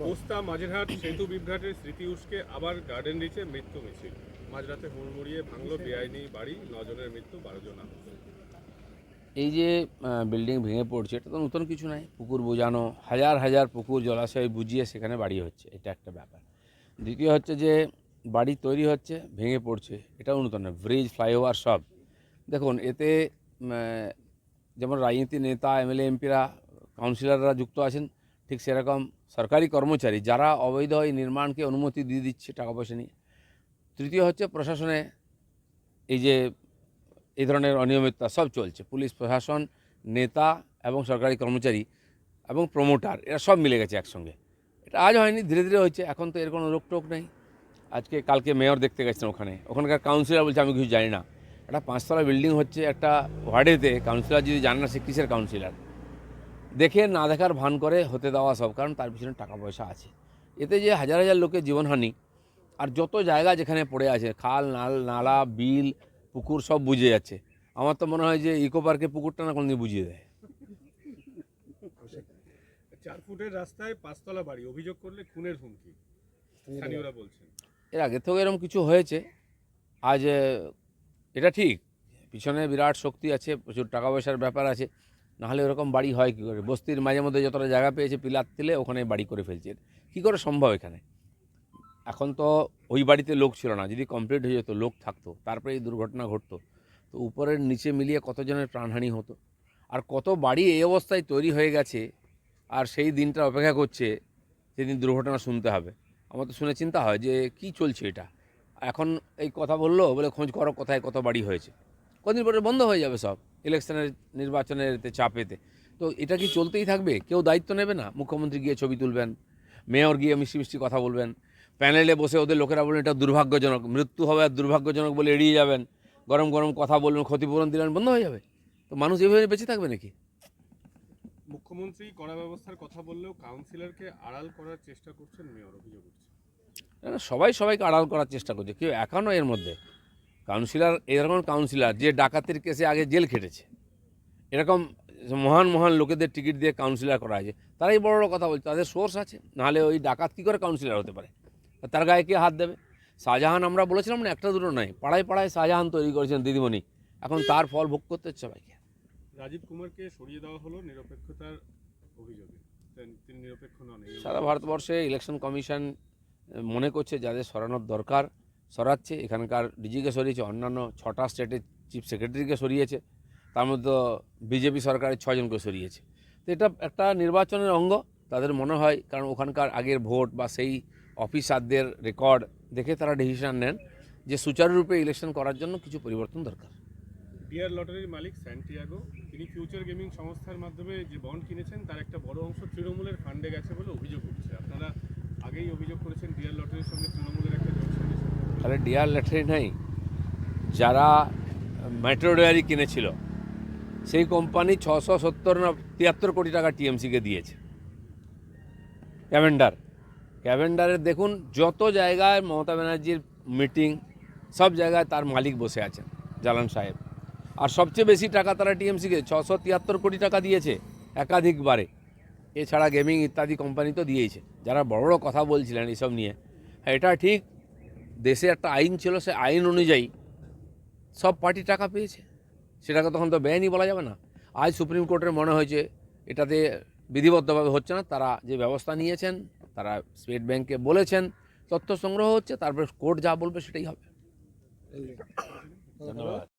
পোস্তা মাঝেরহাট সেতু বিভ্রাটের স্মৃতি উস্কে আবার গার্ডেন রিচে মৃত্যু মিছিল। মাঝরাতে হুড়মুড়িয়ে ভাঙলো বেআইনি বাড়ি, নজনের মৃত্যু বারো জন এই যে বিল্ডিং ভেঙে পড়ছে, এটা তো নতুন কিছু নাই পুকুর বোঝানো, হাজার হাজার পুকুর জলাশয় বুঝিয়ে সেখানে বাড়ি হচ্ছে, এটা একটা ব্যাপার। দ্বিতীয় হচ্ছে যে, বাড়ি তৈরি হচ্ছে, ভেঙে পড়ছে, এটাও নতুন না ব্রিজ ফ্লাইওভার সব। দেখুন, এতে যেমন রাজনীতি নেতা, এমএলএ, এমপিরা, কাউন্সিলররা যুক্ত আছেন, ঠিক সেরকম সরকারি কর্মচারী যারা অবৈধ এই নির্মাণকে অনুমতি দিয়ে দিচ্ছে টাকা পয়সা নিয়ে। তৃতীয় হচ্ছে প্রশাসনে এই যে, এই ধরনের অনিয়মিততা সব চলছে। পুলিশ, প্রশাসন, নেতা এবং সরকারি কর্মচারী এবং প্রমোটার এরা সব মিলে গেছে একসঙ্গে। এটা আজ হয়নি, ধীরে ধীরে হয়েছে, এখন তো এর কোনো রোকটোক নেই। আজকে, কালকে মেয়র দেখতে গেছেন ওখানে। ওখানকার কাউন্সিলর বলছে, আমি কিছু জানি না। একটা পাঁচতলা বিল্ডিং হচ্ছে একটা ওয়ার্ডেতে কাউন্সিলর যদি জানে না সে কিসের কাউন্সিলর দেখে না দেখার ভান করে হতে দেওয়া সব কারণ তার পিছনে টাকা পয়সা আছে। এতে যে হাজার হাজার লোকের জীবনহানি আর যত জায়গা যেখানে পড়ে আছে খাল নাল নালা বিল পুকুর সব বুঝে যাচ্ছে। আমার তো মনে হয় যে ইকো পার্কে পুকুরটা না কোনদিন বুঝিয়ে দেয়। চার ফুটের রাস্তায় পাঁচতলা বাড়ি অভিযোগ করলে খুনের হুমকি। স্থানীয়রা বলছেন। এর আগে থেকেও এরকম কিছু হয়েছে। আজ এটা ঠিক। পিছনে বিরাট শক্তি আছে, প্রচুর টাকা পয়সার ব্যাপার আছে। নাহলে ওরকম বাড়ি হয় কী করে? বস্তির মাঝে মধ্যে যতটা জায়গা পেয়েছে পিলার তেলে, ওখানে বাড়ি করে ফেলছে। কী করে সম্ভব এখানে? এখন তো ওই বাড়িতে লোক ছিল না, যদি কমপ্লিট হয়ে যেত, লোক থাকতো। তারপরে এই দুর্ঘটনা ঘটতো। তো উপরের নিচে মিলিয়ে কতজনের প্রাণহানি হতো? আর কত বাড়ি এই অবস্থায় তৈরি হয়ে গেছে, আর সেই দিনটা অপেক্ষা করছে সেদিন দুর্ঘটনা শুনতে হবে। আমার তো শুনে চিন্তা হয় যে কি চলছে এটা? এখন এই কথা বলল, বলে খোঁজ করো কোথায় কত বাড়ি হয়েছে। কদিন পরে বন্ধ হয়ে যাবে সব, ইলেকশনের নির্বাচনের এতে চাপেতে। তো এটা কি চলতেই থাকবে? কেউ দায়িত্ব নেবে না? মুখ্যমন্ত্রী গিয়ে ছবি তুলবেন, মেয়র গিয়ে মিষ্টি মিষ্টি কথা বলবেন, প্যানেলে বসে ওদের লোকেরা বলবেন, এটা দুর্ভাগ্যজনক, মৃত্যু হবে আর দুর্ভাগ্যজনক বলে এড়িয়ে যাবেন। গরম গরম কথা বলবেন, ক্ষতিপূরণ দিলেন, বন্ধ হয়ে যাবে। তো মানুষ এভাবে বেঁচে থাকবে নাকি? মুখ্যমন্ত্রী কড়া ব্যবস্থার কথা বললেও কাউন্সিলরকে আড়াল করার চেষ্টা করছেন মেয়র, অভিযোগ সবাই সবাইকে আড়াল করার চেষ্টা করছে কেউ একানো এর মধ্যে। কাউন্সিলর এরকম কাউন্সিলর যে ডাকাতির কেসে আগে জেল খেটেছে এরকম মহান মহান লোকেদের টিকিট দিয়ে কাউন্সিলর করা হয়েছে তারাই বড় বড় কথা বলছে তাদের সোর্স আছে নাহলে ওই ডাকাত কী করে কাউন্সিলর হতে পারে? তার গায়ে কে হাত দেবে? শাহজাহান আমরা বলেছিলাম না একটা দুটো নয় পাড়ায় পাড়ায় শাহজাহান তৈরি করেছেন দিদিমণি এখন তার ফল ভোগ করতে হচ্ছে সবাইকে। রাজীব কুমারকে সরিয়ে দেওয়া হলো নিরপেক্ষতার অভিযোগে সারা ভারতবর্ষে ইলেকশন কমিশন মনে করছে যাদের সরানোর দরকার সরাচ্ছে। এখানকার ডিজিকে সরিয়েছে, অন্যান্য ছটা স্টেটের চিফ সেক্রেটারিকে সরিয়েছে, তার মধ্যে বিজেপি সরকারের ছজনকে সরিয়েছে। তো এটা একটা নির্বাচনের অঙ্গ, তাদের মনে হয়, কারণ ওখানকার আগের ভোট বা সেই অফিসারদের রেকর্ড দেখে তারা ডিসিশন নেন যে সুচারুরূপে ইলেকশন করার জন্য কিছু পরিবর্তন দরকার। ডিয়ার লটারির মালিক স্যান্টিয়াগো, তিনি ফিউচার গেমিং সংস্থার মাধ্যমে যে বন্ড কিনেছেন, তার একটা বড় অংশ তৃণমূলের ফান্ডে গেছে বলে অভিযোগ উঠছে। আগেই অভিযোগ করেছেন ডিয়ার লটারির সঙ্গে তৃণমূলের একটা তাহলে ডিয়ার লেটারি নাই। যারা মেট্রো ডেয়ারি কিনেছিল, সেই কোম্পানি ছশো সত্তর না তিয়াত্তর কোটি টাকা টিএমসিকে দিয়েছে। ক্যাভেন্ডার। ক্যাভেন্ডারের দেখুন, যত জায়গায় মমতা ব্যানার্জির মিটিং, সব জায়গায় তার মালিক বসে আছেন, জালান সাহেব। আর সবচেয়ে বেশি টাকা তারা টিএমসিকে ছশো তিয়াত্তর কোটি টাকা দিয়েছে, একাধিকবারে। এছাড়া গেমিং ইত্যাদি কোম্পানি তো দিয়েছে যারা বড় বড় কথা বলছিলেন এসব নিয়ে। হ্যাঁ এটা ঠিক, দেশে একটা আইন ছিল, সে আইন অনুযায়ী সব পার্টি টাকা পেয়েছে। সেটাকে তখন তো বেআইনি বলা যাবে না। আজ সুপ্রিম কোর্টের মনে হয়েছে এটাতে বিধিবদ্ধভাবে হচ্ছে না। তারা যে ব্যবস্থা নিয়েছেন, তারা স্টেট ব্যাংকে বলেছেন, তথ্য সংগ্রহ হচ্ছে, তারপরে কোর্ট যা বলবে সেটাই হবে। ধন্যবাদ।